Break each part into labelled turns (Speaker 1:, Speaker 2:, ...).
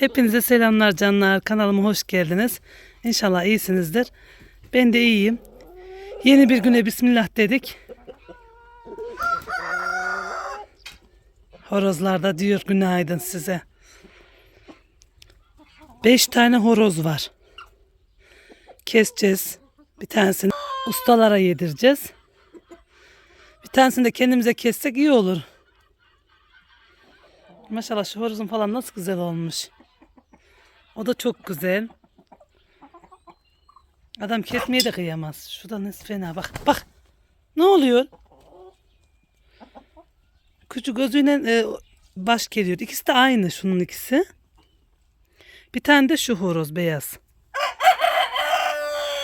Speaker 1: Hepinize selamlar canlar. Kanalıma hoş geldiniz. İnşallah iyisinizdir. Ben de iyiyim. Yeni bir güne bismillah dedik. Horozlar da diyor günaydın size. Beş tane horoz var. Keseceğiz. Bir tanesini ustalara yedireceğiz. Bir tanesini de kendimize kessek iyi olur. Maşallah şu horozun falan nasıl güzel olmuş. O da çok güzel. Adam kesmeye de kıyamaz. Şurada nasıl fena bak. Bak. Ne oluyor? Küçük gözüyle e, baş geliyor. İkisi de aynı şunun ikisi. Bir tane de şu horoz beyaz.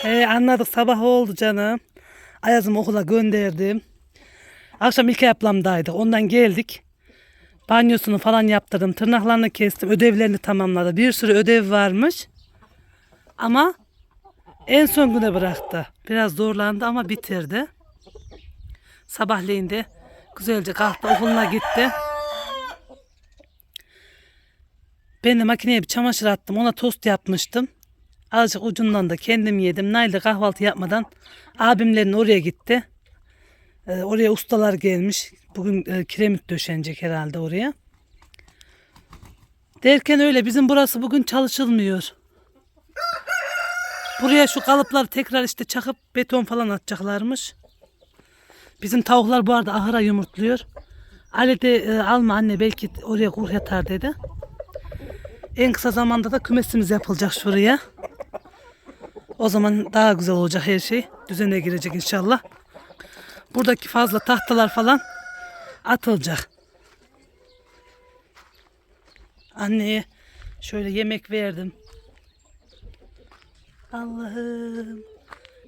Speaker 1: He, anladık sabah oldu canım. Ayaz'ımı okula gönderdim. Akşam ilk ablamdaydık. Ondan geldik. Banyosunu falan yaptırdım. Tırnaklarını kestim. Ödevlerini tamamladı. Bir sürü ödev varmış. Ama en son güne bıraktı. Biraz zorlandı ama bitirdi. Sabahleyin de güzelce kalktı okuluna gitti. Ben de makineye bir çamaşır attım. Ona tost yapmıştım. Azıcık ucundan da kendim yedim. Nail kahvaltı yapmadan abimlerin oraya gitti. Ee, oraya ustalar gelmiş. Bugün e, kiremit döşenecek herhalde oraya. Derken öyle bizim burası bugün çalışılmıyor. Buraya şu kalıpları tekrar işte çakıp beton falan atacaklarmış. Bizim tavuklar bu arada ahıra yumurtluyor. Ali de e, alma anne belki oraya kur yatar dedi. En kısa zamanda da kümesimiz yapılacak şuraya. O zaman daha güzel olacak her şey. Düzene girecek inşallah. Buradaki fazla tahtalar falan atılacak. Anneye şöyle yemek verdim. Allah'ım.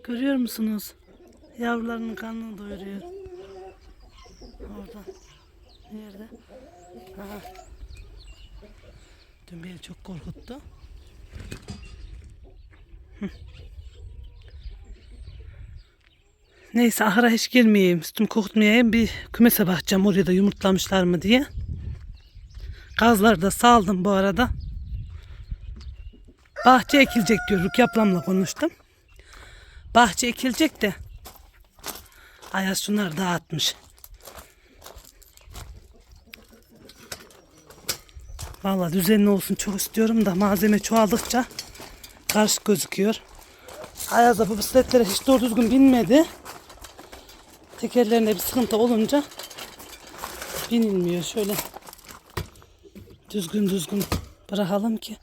Speaker 1: Görüyor musunuz? Yavrularının karnını doyuruyor. Orada. Nerede? Aha. Dün beni çok korkuttu. Neyse ahıra hiç girmeyeyim. Üstümü kokutmayayım. Bir kümese bakacağım oraya da yumurtlamışlar mı diye. Gazları da saldım bu arada. Bahçe ekilecek diyor. Rukiye ablamla konuştum. Bahçe ekilecek de. Ayaz şunları dağıtmış. Vallahi düzenli olsun çok istiyorum da malzeme çoğaldıkça karışık gözüküyor. Ayaz da bu bisikletlere hiç doğru düzgün binmedi. Tekerlerinde bir sıkıntı olunca binilmiyor. Şöyle düzgün düzgün bırakalım ki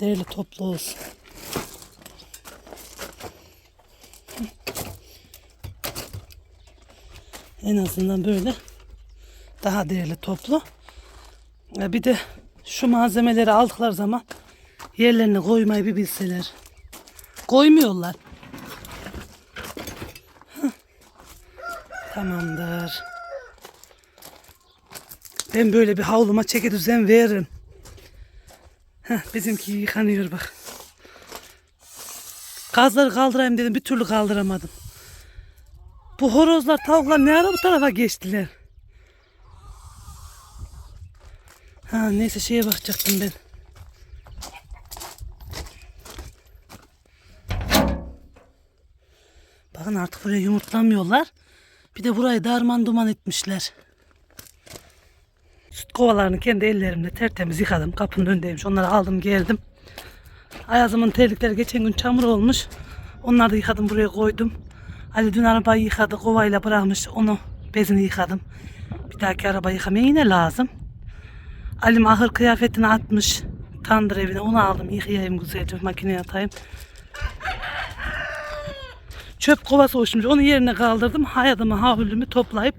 Speaker 1: değerli toplu olsun. En azından böyle daha değerli toplu. Bir de şu malzemeleri aldıkları zaman yerlerine koymayı bir bilseler. Koymuyorlar. Tamamdır. Ben böyle bir havluma çeki düzen veririm. Heh, bizimki yıkanıyor bak. Gazları kaldırayım dedim bir türlü kaldıramadım. Bu horozlar tavuklar ne ara bu tarafa geçtiler? Ha neyse şeye bakacaktım ben. Bakın artık buraya yumurtlamıyorlar. Bir de burayı darman duman etmişler. Süt kovalarını kendi ellerimle tertemiz yıkadım. Kapının önündeymiş. Onları aldım geldim. Ayazımın terlikleri geçen gün çamur olmuş. Onları da yıkadım buraya koydum. Ali dün arabayı yıkadı. Kovayla bırakmış. Onu bezini yıkadım. Bir dahaki araba yıkamaya yine lazım. Alim ahır kıyafetini atmış. Tandır evine. Onu aldım. Yıkayayım güzelce. Makineye atayım. Çöp kovası oluşmuş. Onu yerine kaldırdım. Hayatımı havlümü toplayıp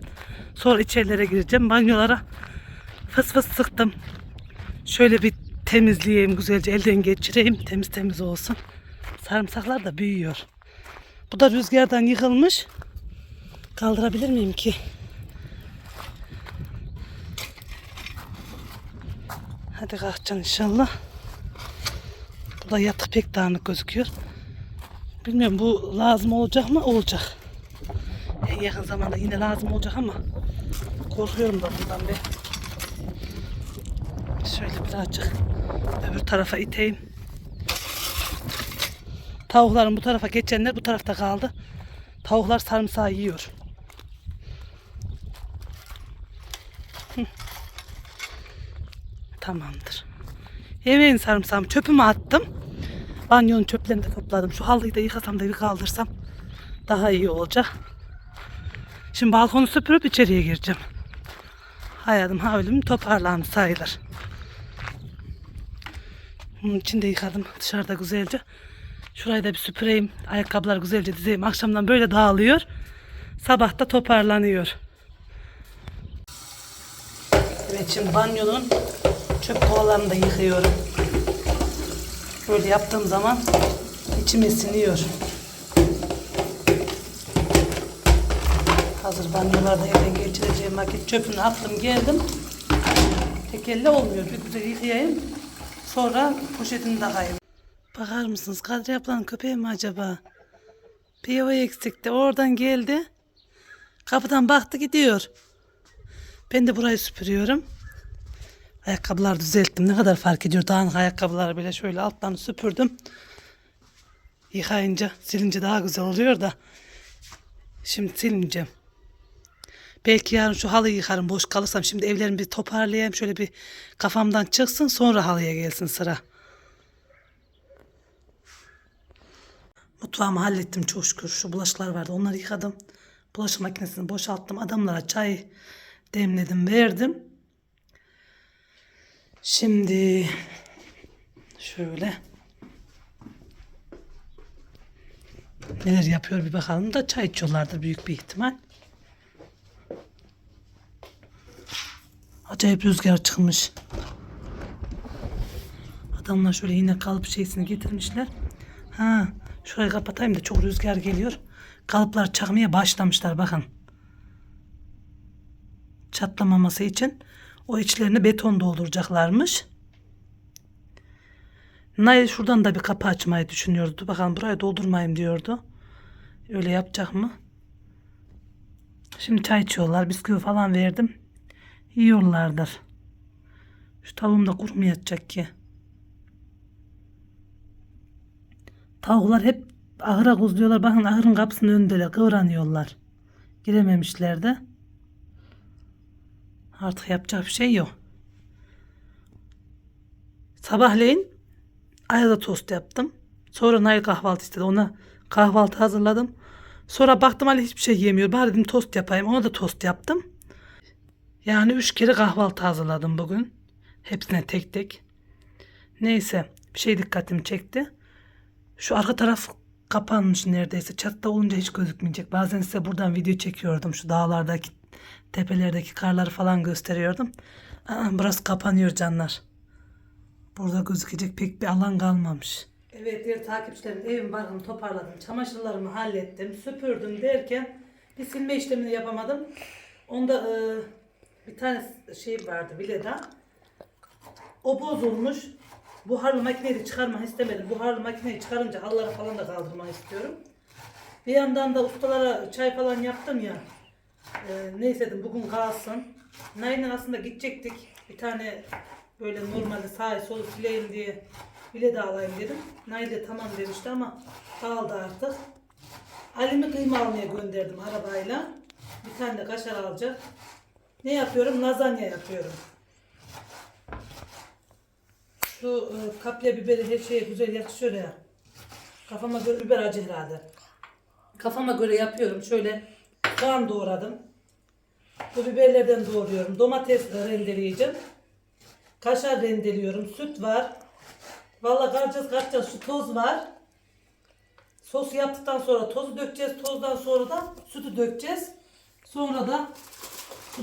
Speaker 1: sonra içerilere gireceğim. Banyolara fıs fıs sıktım. Şöyle bir temizleyeyim güzelce elden geçireyim. Temiz temiz olsun. Sarımsaklar da büyüyor. Bu da rüzgardan yıkılmış. Kaldırabilir miyim ki? Hadi kalkacaksın inşallah. Bu da yatık pek dağınık gözüküyor. Bilmiyorum bu lazım olacak mı? Olacak. En yakın zamanda yine lazım olacak ama korkuyorum da bundan be. Şöyle birazcık öbür tarafa iteyim. Tavukların bu tarafa geçenler bu tarafta kaldı. Tavuklar sarımsağı yiyor. Hı. Tamamdır. Yemeğin sarımsağımı çöpüme attım. Banyonun çöplerini de topladım. Şu halıyı da yıkasam da bir kaldırsam daha iyi olacak. Şimdi balkonu süpürüp içeriye gireceğim. Hayatım havlum toparlandı sayılır. Bunun için de yıkadım dışarıda güzelce. Şurayı da bir süpüreyim. Ayakkabılar güzelce dizeyim. Akşamdan böyle dağılıyor. Sabah da toparlanıyor. Evet şimdi banyonun çöp kovalarını da yıkıyorum. Böyle yaptığım zaman içime siniyor. Hazır banyolarda evden geçireceğim vakit çöpünü attım geldim. Tek elle olmuyor. Bir güzel yıkayayım. Sonra poşetini takayım. Bakar mısınız? Kadri ablanın köpeği mi acaba? Bir o eksikti. Oradan geldi. Kapıdan baktı gidiyor. Ben de burayı süpürüyorum. Ayakkabılar düzelttim. Ne kadar fark ediyor. Dağınık ayakkabıları bile şöyle altlarını süpürdüm. Yıkayınca, silince daha güzel oluyor da. Şimdi silmeyeceğim. Belki yarın şu halıyı yıkarım boş kalırsam. Şimdi evlerimi bir toparlayayım. Şöyle bir kafamdan çıksın sonra halıya gelsin sıra. Mutfağımı hallettim çok şükür. Şu bulaşıklar vardı onları yıkadım. Bulaşık makinesini boşalttım. Adamlara çay demledim verdim. Şimdi şöyle neler yapıyor bir bakalım da çay içiyorlardır büyük bir ihtimal. Acayip rüzgar çıkmış. Adamlar şöyle yine kalıp şeysini getirmişler. Ha, şurayı kapatayım da çok rüzgar geliyor. Kalıplar çakmaya başlamışlar bakın. Çatlamaması için o içlerini beton dolduracaklarmış. Nail şuradan da bir kapı açmayı düşünüyordu. Bakalım burayı doldurmayayım diyordu. Öyle yapacak mı? Şimdi çay içiyorlar. Bisküvi falan verdim. Yiyorlardır. Şu tavuğum da kurumayacak ki. Tavuklar hep ahıra kuzluyorlar. Bakın ahırın kapısının önündeler. Kıvranıyorlar. Girememişler de. Artık yapacak bir şey yok. Sabahleyin ayada tost yaptım. Sonra Nail kahvaltı istedi. Ona kahvaltı hazırladım. Sonra baktım Ali hiçbir şey yemiyor. Bari dedim tost yapayım. Ona da tost yaptım. Yani üç kere kahvaltı hazırladım bugün. Hepsine tek tek. Neyse bir şey dikkatimi çekti. Şu arka taraf kapanmış neredeyse. Çatıda olunca hiç gözükmeyecek. Bazen size buradan video çekiyordum. Şu dağlardaki tepelerdeki karları falan gösteriyordum. Aa, burası kapanıyor canlar. Burada gözükecek pek bir alan kalmamış. Evet diğer takipçilerim evim barkımı toparladım. Çamaşırlarımı hallettim. Süpürdüm derken bir silme işlemini yapamadım. Onda e, bir tane şey vardı Vileda. O bozulmuş. Buharlı makineyi de çıkarmak istemedim. Buharlı makineyi çıkarınca halıları falan da kaldırmak istiyorum. Bir yandan da ustalara çay falan yaptım ya. Ee, neyse dedim bugün kalsın. Nail'le aslında gidecektik. Bir tane böyle normalde sağa solu sileyim diye bile de alayım dedim. Nail tamam demişti ama kaldı artık. Ali'mi kıyma almaya gönderdim arabayla. Bir tane de kaşar alacak. Ne yapıyorum? Lazanya yapıyorum. Şu e, kapya biberi her şeye güzel yakışıyor ya. Kafama göre biber acı herhalde. Kafama göre yapıyorum. Şöyle soğan doğradım. Bu biberlerden doğruyorum. Domates rendeleyeceğim. Kaşar rendeliyorum. Süt var. Vallahi karacağız karacağız. Şu toz var. Sos yaptıktan sonra tozu dökeceğiz. Tozdan sonra da sütü dökeceğiz. Sonra da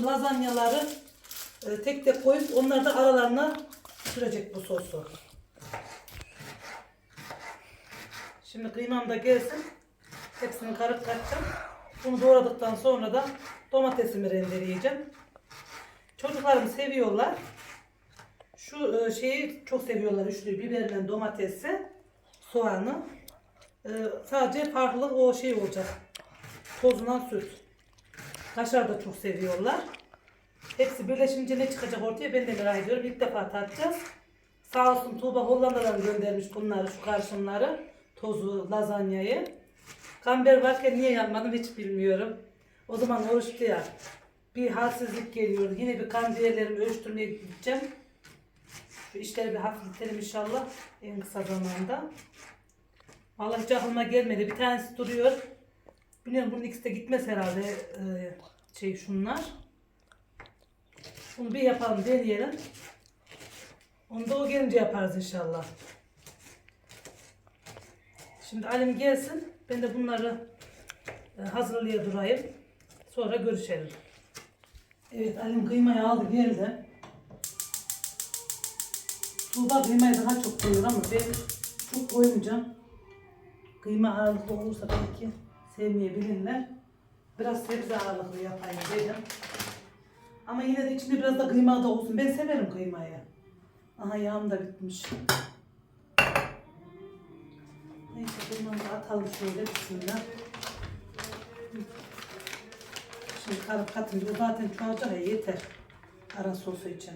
Speaker 1: lazanyaları e, tek tek koyup onları da aralarına sürecek bu sosu. Şimdi kıymam da gelsin. Hepsini karıp katacağım. Bunu doğradıktan sonra da domatesimi rendeleyeceğim. Çocuklarım seviyorlar. Şu e, şeyi çok seviyorlar üçlü biberle domatesi, soğanı. E, sadece farklı o şey olacak. Tozundan süt. Kaşar da çok seviyorlar. Hepsi birleşince ne çıkacak ortaya ben de merak ediyorum. İlk defa tatacağız. Sağ olsun Tuğba Hollanda'dan göndermiş bunları, şu karışımları. Tozu, lazanyayı. Kamber varken niye yapmadım hiç bilmiyorum. O zaman oruçtu ya. Bir halsizlik geliyordu. Yine bir kan değerlerimi ölçtürmeye gideceğim. Şu işleri bir hafifletelim inşallah en kısa zamanda. Vallahi hiç aklıma gelmedi. Bir tanesi duruyor. Biliyorum bunun ikisi de gitmez herhalde e, şey şunlar. Bunu bir yapalım deneyelim. Onu da o gelince yaparız inşallah. Şimdi Alim gelsin. Ben de bunları e, hazırlaya durayım. Sonra görüşelim. Evet Alim kıymayı aldı geldi. Tuğba kıymayı daha çok koyuyor ama ben çok koymayacağım. Kıyma ağırlıklı olursa belki sevmeyebilirler. Biraz sebze ağırlıklı yapayım dedim. Ama yine de içinde biraz da kıyma da olsun. Ben severim kıymayı. Aha yağım da bitmiş. Kıymamı da atalım şöyle bismillah. Şimdi karıp katınca zaten çoğalacak ya yeter. Ara sosu için.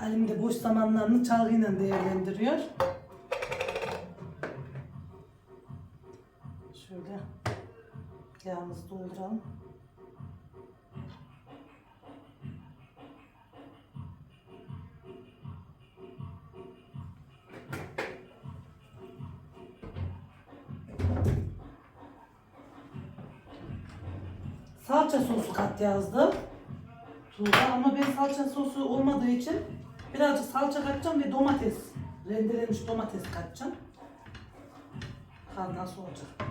Speaker 1: Alim de boş zamanlarını çalgıyla değerlendiriyor. Yağımızı dolduralım. Salça sosu kat yazdım. Tuğba ama ben salça sosu olmadığı için birazcık salça katacağım ve domates, rendelenmiş domates katacağım. Nasıl olacak.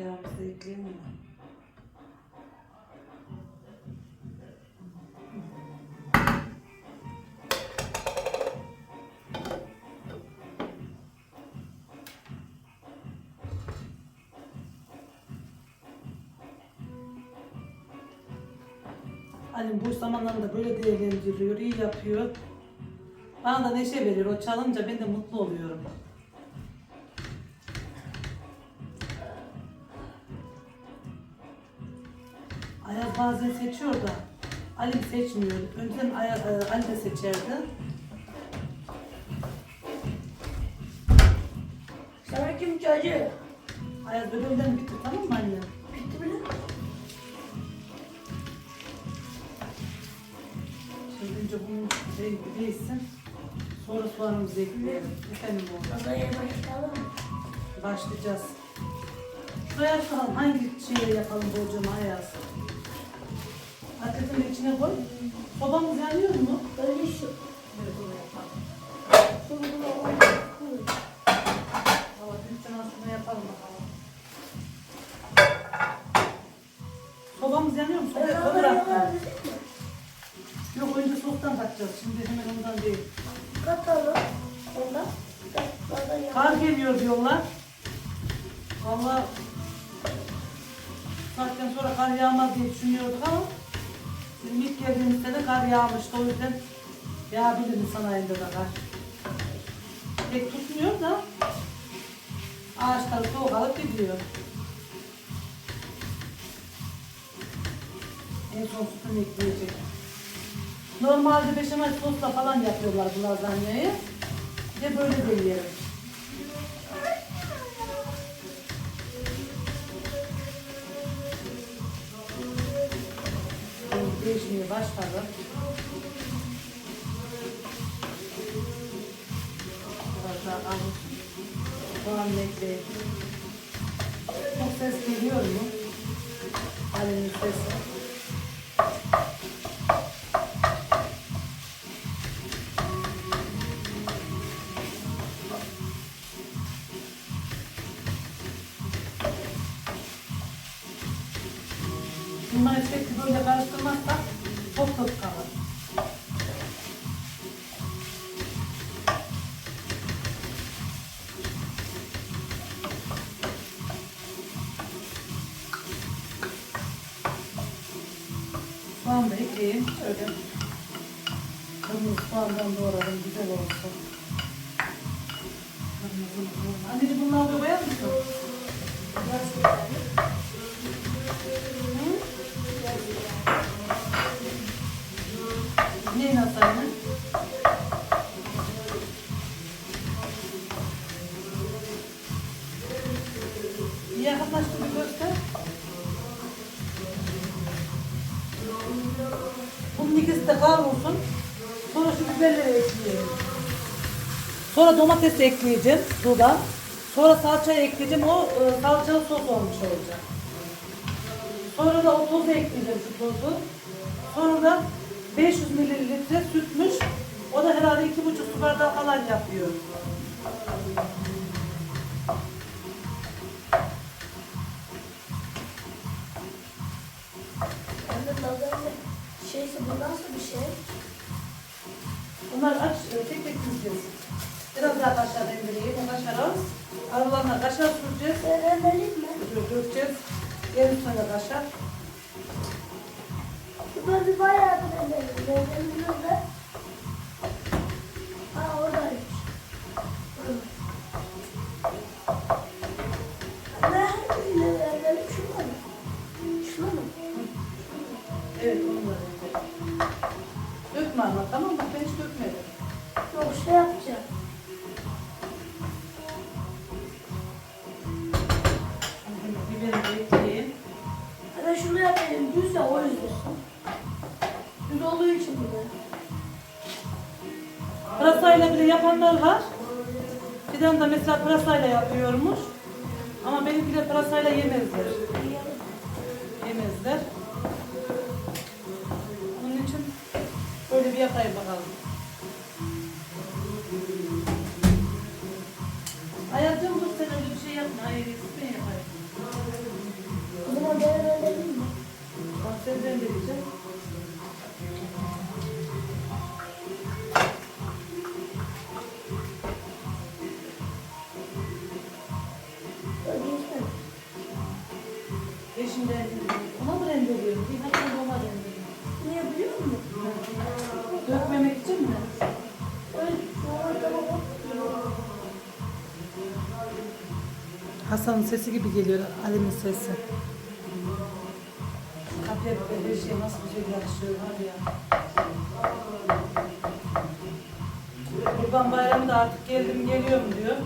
Speaker 1: Yağımızı da ekleyelim mi? Halim boş zamanlarında böyle değerlendiriyor, iyi yapıyor. Bana da neşe veriyor. O çalınca ben de mutlu oluyorum. Seçiyor da Ali seçmiyor. Önceden e, Ali de seçerdi.
Speaker 2: Sana kim çocuğu?
Speaker 1: Ayaz ödevlerini bitir tamam mı anne?
Speaker 2: Bitti mi?
Speaker 1: Şimdi önce bunu şey değilsin. Sonra soğanımızı ekleyelim. Efendim bu.
Speaker 2: Odaya başlayalım?
Speaker 1: Başlayacağız. Şuraya soralım hangi şeyle yapalım borcama Ayaz? Hakikaten içine koy. Sobamız yanıyor mu?
Speaker 2: Böyle şu.
Speaker 1: Evet onu yapalım.
Speaker 2: Şunu buna koy.
Speaker 1: Valla büyükten şunu yapalım bakalım. Sobamız yanıyor mu? Sobaya kömür attım. Yok önce sostan katacağız. Şimdi hemen ondan değil.
Speaker 2: Katalım. Ondan.
Speaker 1: Kar geliyor diyorlar. Valla saatten sonra kar yağmaz diye düşünüyorduk ama bizim ilk geldiğimizde de kar yağmıştı. O yüzden yağabilir mi sanayinde de kar. Pek tutmuyor da ağaçlar soğuk alıp gidiyor. En son sütünü ekleyecek. Normalde beşamel sosla falan yapıyorlar bu lazanyayı. Bir de böyle. Renk Değişmeye başladı. Biraz daha alıp soğan ekleyelim. Çok ses geliyor mu? Alemin sesi. Soğan da ekleyeyim. Şöyle. Kırmızı soğandan doğradım. Güzel olsun. Anneciğim bunları da koyar mısın? Neyin hasarını? Kavrulsun. Sonra şu biberleri ekleyelim. Sonra domates ekleyeceğim suda. Sonra salçayı ekleyeceğim. O e, salçalı sos olmuş olacak. Sonra da o tozu ekleyeceğim şu tozu. Sonra da 500 mililitre sütmüş. O da herhalde iki buçuk su bardağı falan yapıyor.
Speaker 2: Şeysi bu nasıl bir şey?
Speaker 1: Bunlar aç, e, tek tek dizeceğiz. Biraz daha kaşar rendeleyip o kaşar az. Aralarına kaşar süreceğiz.
Speaker 2: Ben rendeleyeyim mi?
Speaker 1: Dö- Dökeceğiz. En üstüne de kaşar.
Speaker 2: Ben bir bayağı bir rendeleyim. Rendeleyim
Speaker 1: tamam mı? Ben hiç dökmedim.
Speaker 2: Yok şey yapacağım.
Speaker 1: Biberi ekleyeyim.
Speaker 2: Anne şunu yapayım. Düz ya o yüzden. Düz olduğu için bu.
Speaker 1: Pırasayla bile yapanlar var. Fidan da mesela pırasayla yapıyormuş. Ama benimkiler pırasayla yemezler. Yemezler. Yapayım bakalım. Ayarcığım dur sen öyle bir şey yapma. Hayır ben yapayım.
Speaker 2: O zaman ben rendeleyeyim mi?
Speaker 1: Bak sen rendeleyeceğim.
Speaker 2: Öyle
Speaker 1: Hasan'ın sesi gibi geliyor, Ali'nin sesi. Kapıya bir her şey nasıl güzel yakışıyor var ya. Kurban bayramı da artık geldim geliyorum diyor.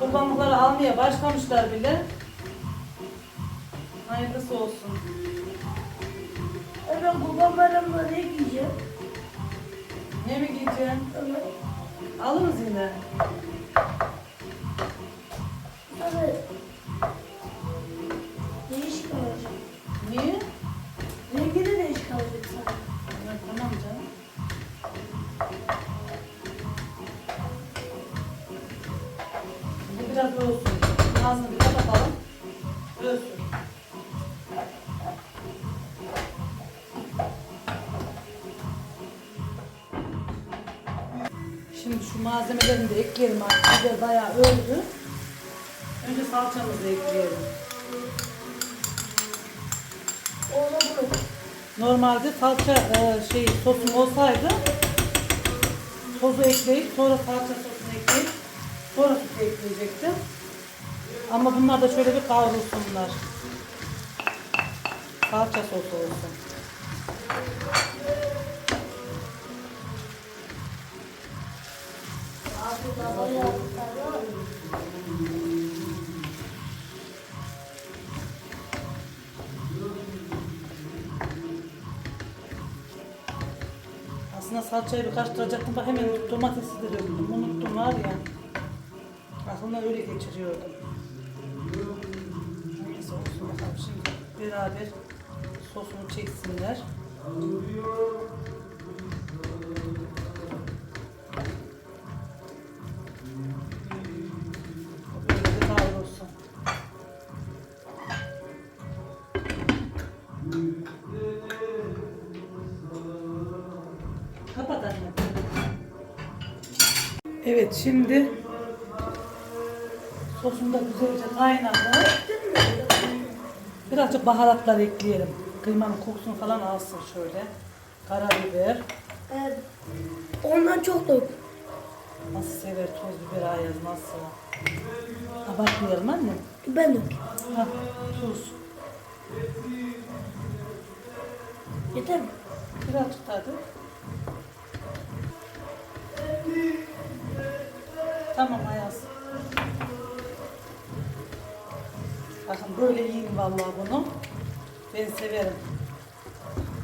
Speaker 1: Kurbanlıkları almaya başlamışlar bile. Hayırlısı olsun.
Speaker 2: E ben kurban bayramında ne giyeceğim?
Speaker 1: Ne mi giyeceksin?
Speaker 2: Evet.
Speaker 1: Alırız yine. Şimdi şu malzemelerini de ekleyelim artık. Biber bayağı öldü. Önce salçamızı ekleyelim. Normalde salça e, şey sosum olsaydı tozu ekleyip sonra salça sosunu ekleyip sonra sütü ekleyecektim. Ama bunlar da şöyle bir kavrulsunlar. Salça sosu olsun. Aslında salçayı bir karıştıracaktım. Bak hemen domatesi de döktüm. Unuttum var ya. Aslında öyle geçiriyordum. Neyse olsun bakalım şimdi beraber sosunu çeksinler. Şimdi sosum da güzelce kaynadı. Birazcık baharatlar ekleyelim. Kıymanın kokusunu falan alsın şöyle. Karabiber.
Speaker 2: Evet. Ondan çok dök.
Speaker 1: Nasıl sever toz biber ayaz nasıl? Abartmayalım anne.
Speaker 2: Ben dök.
Speaker 1: Ha, tuz.
Speaker 2: Yeter mi?
Speaker 1: Birazcık daha Tamam Ayaz. Bakın böyle yiyin vallahi bunu. Ben severim.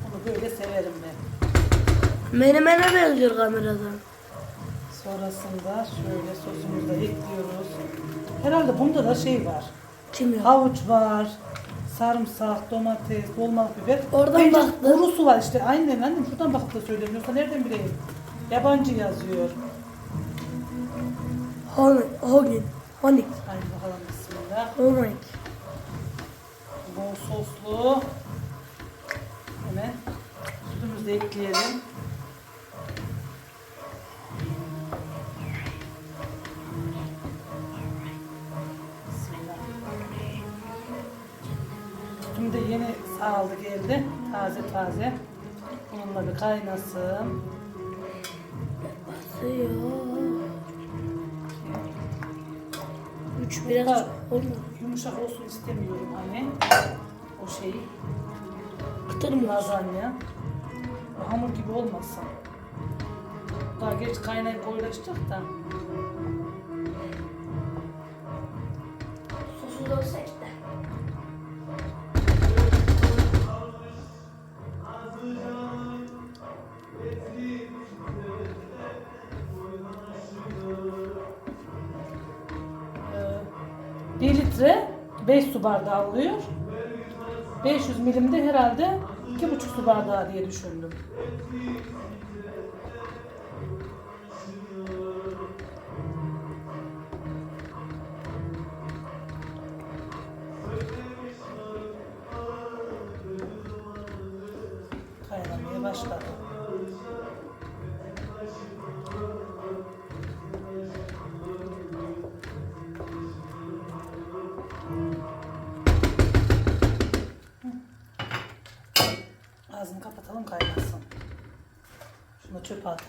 Speaker 1: Bunu böyle severim ben.
Speaker 2: Menemene benziyor kameradan.
Speaker 1: Sonrasında şöyle sosumuzu da ekliyoruz. Herhalde bunda da şey var.
Speaker 2: Kimyon.
Speaker 1: Havuç var. Sarımsak, domates, dolmalık biber.
Speaker 2: Oradan
Speaker 1: Bence
Speaker 2: baktım.
Speaker 1: Kurusu var işte. Aynen annem şuradan bakıp da söylüyorum. Yoksa nereden bileyim? Yabancı yazıyor.
Speaker 2: Honig. Honig. Honig.
Speaker 1: Hadi bakalım bismillah.
Speaker 2: Honig.
Speaker 1: Bol soslu. Hemen sütümüzü de ekleyelim. Sütüm de yeni sağladı geldi. Taze taze. Bununla bir kaynasın.
Speaker 2: Basıyor. Biraz
Speaker 1: da. Yumuşak olsun istemiyorum hani. O şeyi.
Speaker 2: Kıtır mı?
Speaker 1: Lazanya. Hamur gibi olmasın. Daha geç kaynayıp koyulaşacak da. Su bardağı oluyor. 500 milimde herhalde 2,5 su bardağı diye düşündüm.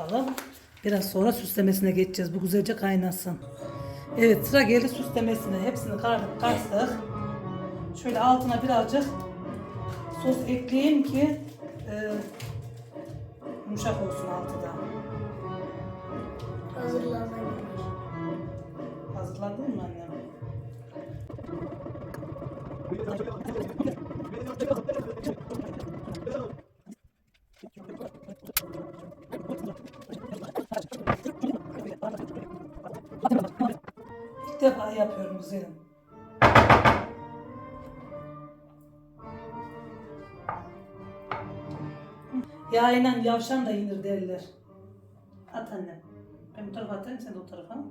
Speaker 1: Çöpe atalım. Biraz sonra süslemesine geçeceğiz. Bu güzelce kaynasın. Evet sıra geldi süslemesine. Hepsini kardık kastık. Şöyle altına birazcık sos ekleyeyim ki e, yumuşak olsun altı da.
Speaker 2: Hazırlanmayı.
Speaker 1: Hazırladın mı annem? Yağıyla yavşan da inir derler. At annem. Ben bu tarafa atayım sen de o tarafa.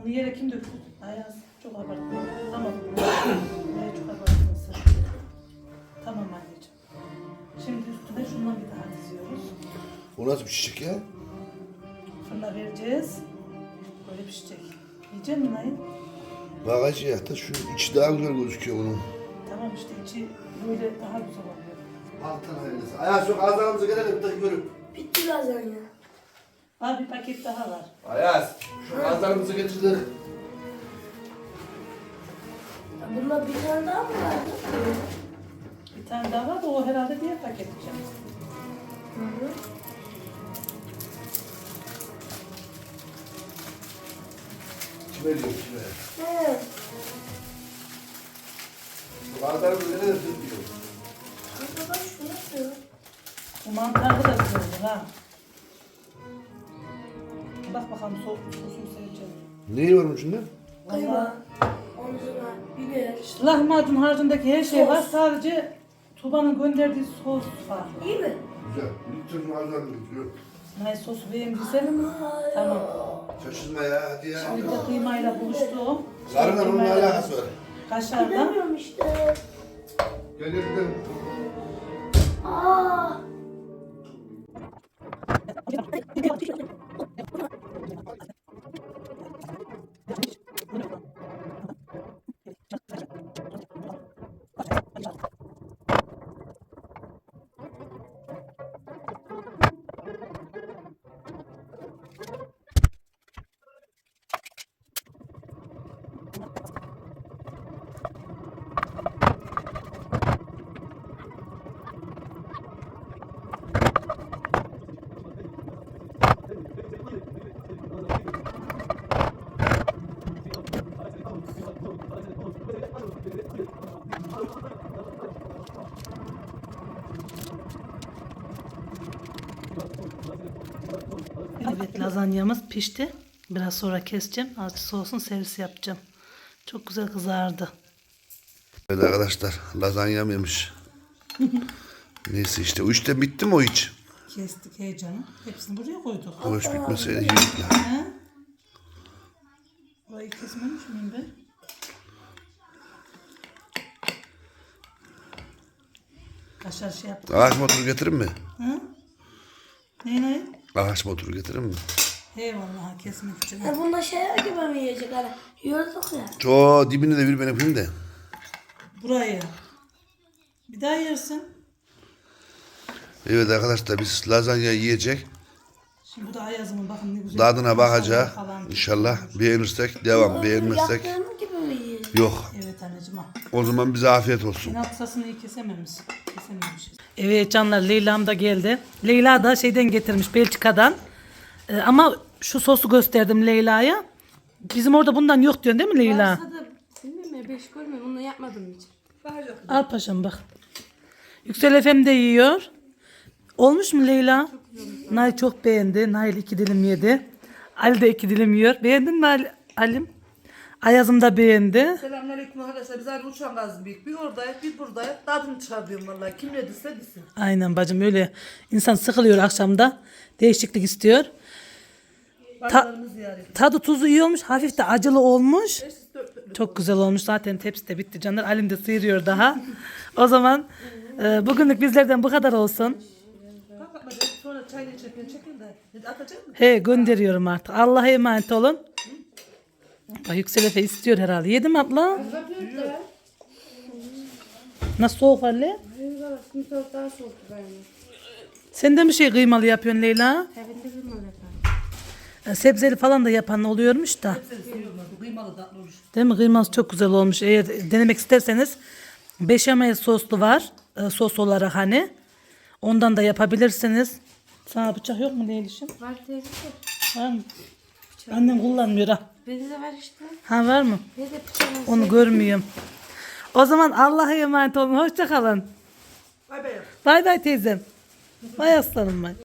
Speaker 1: Onu yere kim döktü? Ayaz. Çok abartma. Tamam. Buraya çok abartmasın. Tamam anneciğim. Şimdi üstüne şundan bir daha diziyoruz.
Speaker 3: O nasıl bir çiçek ya?
Speaker 1: Fırına vereceğiz. Böyle pişecek. Yiyecek misin Nail?
Speaker 3: Bagajı ya da şu içi daha güzel gözüküyor bunun.
Speaker 1: Tamam işte içi böyle daha güzel oluyor.
Speaker 3: Altın hayırlısı. Ayağı sok ağızlarımızı gelelim de görüp.
Speaker 2: Bitti lazanya.
Speaker 1: Aa bir paket daha var.
Speaker 3: Ayaz. Şu ağızlarımızı getirdik.
Speaker 2: Ya Bunda bir tane daha mı vardı?
Speaker 1: Bir tane daha var da o herhalde diğer paket diyeceğim.
Speaker 2: Hı hı.
Speaker 3: Kime diyor kime?
Speaker 2: He.
Speaker 3: Ağızlarımızı gelelim diyor.
Speaker 2: Kanka bak şu nasıl?
Speaker 1: Bu mantarlı da olur ha. Bak bakalım soğuk sosunu seveceğim.
Speaker 3: Neyi var bunun içinde?
Speaker 2: Kıyma. Sonra biber.
Speaker 1: Lahmacun harcındaki her şey
Speaker 2: Sos.
Speaker 1: var. Sadece Tuba'nın gönderdiği sos var.
Speaker 2: İyi mi?
Speaker 3: Güzel. Bir türlü ağızlarımızı getiriyor.
Speaker 1: Nay sosu beğendiyse tamam.
Speaker 3: Şaşırma ya hadi ya.
Speaker 1: Şimdi de kıymayla buluştu o.
Speaker 3: Zarına bununla
Speaker 1: Kıymayla
Speaker 3: alakası var.
Speaker 1: Kaşarla.
Speaker 2: Bilemiyorum işte.
Speaker 3: Gel gel.
Speaker 2: Aa.
Speaker 1: Evet lazanyamız pişti. Biraz sonra keseceğim. Azıcık soğusun servis yapacağım. Çok güzel kızardı.
Speaker 3: Evet arkadaşlar lazanyam yemiş. Neyse işte o işte bitti mi o iç?
Speaker 1: Kestik heyecanı. Hepsini buraya koyduk.
Speaker 3: O iş bitmeseydi yedik lan.
Speaker 1: Vay kesmemiş miyim ben? Kaşar şey yaptık.
Speaker 3: Ağaç motoru getirin mi?
Speaker 1: Hı? Ne ne?
Speaker 3: Ağaç motoru getirin mi?
Speaker 1: Eyvallah kesmek için.
Speaker 2: Ya bunda şeyler gibi mi yiyecek hani? Yiyorduk ya.
Speaker 3: Şu dibini de bir ben yapayım de.
Speaker 1: Burayı. Bir daha yersin.
Speaker 3: Evet arkadaşlar biz lazanya yiyecek.
Speaker 1: Şimdi bu da ayazımın bakın ne güzel.
Speaker 3: Tadına bakacak. İnşallah beğenirsek devam. Beğenmezsek
Speaker 2: Yaptığım gibi mi yiyecek?
Speaker 3: yok. O zaman bize afiyet olsun.
Speaker 1: Yine kısasını iyi kesememiş. Kesememişiz. Evet canlar Leyla'm da geldi. Leyla da şeyden getirmiş Belçika'dan. Ee, ama şu sosu gösterdim Leyla'ya. Bizim orada bundan yok diyorsun değil mi Leyla?
Speaker 4: Varsa da bilmiyorum ya beş görmüyorum onu yapmadım hiç.
Speaker 1: Al paşam bak. Yüksel Efem de yiyor. Olmuş mu Leyla? Nail çok beğendi. Nail iki dilim yedi. Ali de iki dilim yiyor. Beğendin mi Ali? Alim? Ayazım da beğendi.
Speaker 5: Selamünaleyküm arkadaşlar. Biz aynı uçan gazı büyük. Bir oradayız, bir buradayız. Tadını çıkartıyorum vallahi. Kim ne dese desin.
Speaker 1: Aynen bacım öyle. İnsan sıkılıyor akşamda. Değişiklik istiyor.
Speaker 5: Ziyaret.
Speaker 1: Tadı tuzu iyi olmuş. Hafif de acılı olmuş. Çok güzel olmuş. Zaten tepsi de bitti canlar. Alim de sıyırıyor daha. o zaman e, bugünlük bizlerden bu kadar olsun.
Speaker 5: Kalk bakma sonra çayını çekin çekin de. Atacak?
Speaker 1: He gönderiyorum artık. Allah'a emanet olun. Bak Yüksel Efe istiyor herhalde. Yedim abla. Nasıl soğuk Ali?
Speaker 4: Hayır baba şimdi soğuk daha soğuktu benim.
Speaker 1: Sen de mi şey kıymalı yapıyorsun Leyla? E, Sebzeli falan da yapan oluyormuş da.
Speaker 5: Kıymalı tatlı olur.
Speaker 1: Değil mi? Kıyması çok güzel olmuş. Eğer denemek isterseniz beşamel soslu var. e, sos olarak hani. Ondan da yapabilirsiniz. Sana bıçak yok mu Leylişim?
Speaker 4: Var teyze de.
Speaker 1: Var mı? Annem kullanmıyor ha.
Speaker 4: Bende de var işte.
Speaker 1: Ha var mı?
Speaker 4: Ne de
Speaker 1: Onu görmüyorum. O zaman Allah'a emanet olun. Hoşça kalın.
Speaker 5: Bay bay.
Speaker 1: Bay bay teyzem. Bay aslanım bay.